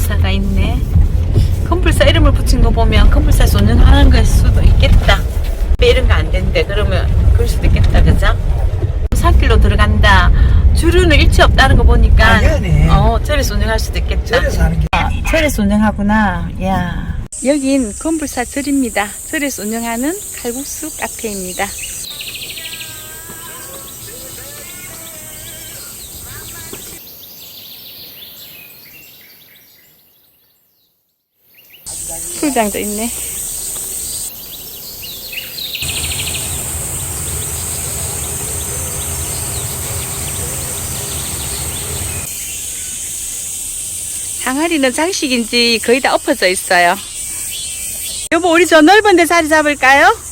컴플사가 있네. 컴플사 이름을 붙인 거 보면 컴플사에서 운영하는 걸 수도 있겠다. 이런 거 안 된대. 그러면 그럴 수도 있겠다. 그죠? 산길로 들어간다. 주류는 일치 없다는 거 보니까 당연히. 어, 저래서 운영할 수도 있겠다. 절에서 하는 게 절에서 운영하구나. 야. 여긴 건불사 절입니다. 절에서 운영하는 칼국수 카페입니다. 풀장도 있네. 항아리는 장식인지 거의 다 엎어져 있어요. 여보, 우리 저 넓은 데 자리 잡을까요?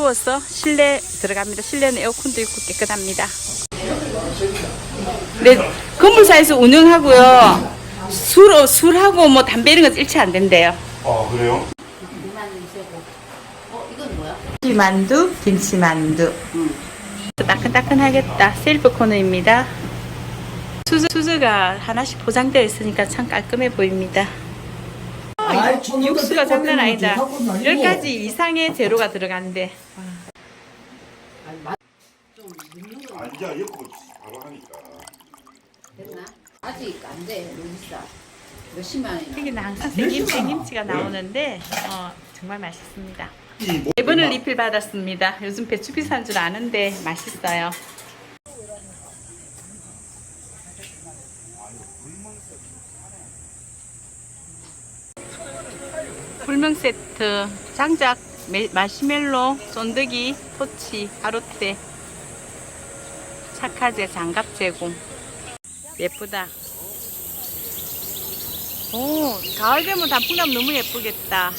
더워서 실내 들어갑니다. 실내는 에어컨도 있고 깨끗합니다. 네, 건물사에서 운영하고요. 술, 술하고 뭐 담배 이런 건 일치 안 된대요. 아 그래요? 김치만두, 김치만두. 따끈따끈하겠다. 셀프 코너입니다. 수저, 수저가 하나씩 포장되어 있으니까 참 깔끔해 보입니다. 원도 육수가 장난 아니다. 좋다고 난리고. 10가지 이상의 재료가 들어간대. 앉아 옆으로 바로 하니까 됐나? 아직 안 돼. 너무 비싸. 몇십만 원이나. 여기는 항상 생김, 생김치가 나오는데 어, 정말 맛있습니다. 이 뭐- 네 번을 리필 받았습니다. 요즘 배추 비싼 줄 아는데 맛있어요. 불명 세트, 장작, 메- 마시멜로, 쫀득이, 토치, 가로떼, 착화제, 장갑 제공. 예쁘다. 오, 가을 되면 단풍나무 너무 예쁘겠다.